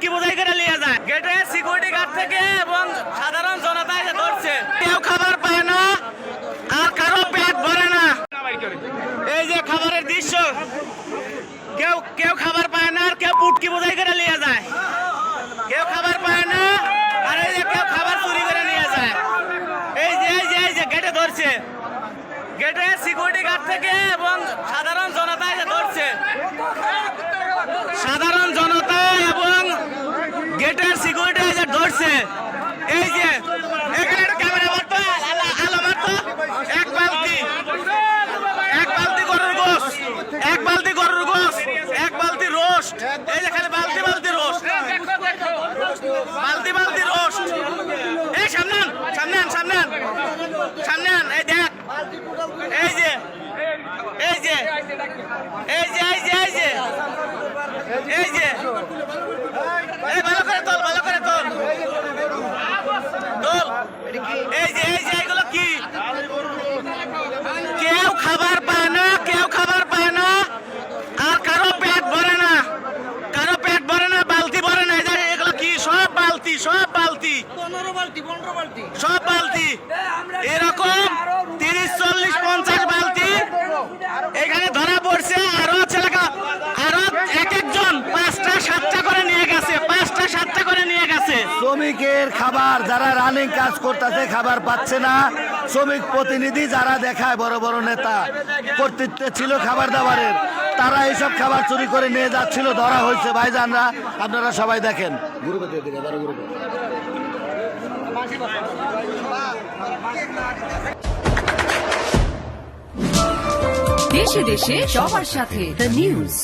পুটকি বোঝাই করে নিয়ে যায়। গেটে সিকিউরিটি গার্ড থেকে এবং সাধারণ জনতা এসে ধরছে। কেউ খাবার পায় না, আর কারও পেট ভরে না। এই যে খাবারের দৃশ্য, কেউ কেউ খাবার পায় না, আর কেউ পুটকি বোঝাই করে নিয়ে যায়। কেউ খাবার পায় না, আর এই যে কেউ খাবার চুরি করে নিয়ে যায়। এই যে এই যে এই যে, গেটে ধরছে। গেটে সিকিউরিটি গার্ড থেকে এবং সাধারণ জনতা এসে ধরছে সাধারণ জনতা এবং গেটের সিকিউরিটি এসে ধরছে এই যে এখানে একটা ক্যামেরা মারতো আলো আলো মারতো এক বালতি এক বালতি গরুর গোস এক বালতি গরুর গোস এক বালতি রোস্ট এই যে খালি বালতি বালতি রস। বালতি বালতি রস। এই সামনে সামনে সামনে সামনে এই দেখ। এই যে এই যে এই যে এই যে এই যে এই যে এই ভালো করে তোল ভালো করে তোল তোল এই যে এই যে এগুলো কি কেউ খাবার পায় না কেউ খাবার পায় না আর কারও পেট ভরে না কারও পেট ভরে না বালতি ভরে না এই যে এগুলো কি সব বালতি সব বালতি। পনেরো বালতি পনেরো বালতি। সব বালতি। এরকম তিরিশ চল্লিশ পঞ্চাশ বালতি এখানে ধরা পড়ছে আরও ছেলেকা আরও এক একজন পাঁচটা সাতটা করে নিয়ে গেছে পাঁচটা সাতটা করে নিয়ে গেছে। শ্রমিকের খাবার যারা রানিং কাজ করতেছে খাবার পাচ্ছে না। শ্রমিক প্রতিনিধি যারা দেখায় বড় বড় নেতা। কর্তৃত্বে ছিল খাবার দাবারের। তারা এইসব খাবার চুরি করে নিয়ে যাচ্ছিল, ধরা হয়েছে। ভাইজানরা, আপনারা সবাই দেখেন। দেশে দেশে সবার সাথে দ্য নিউজ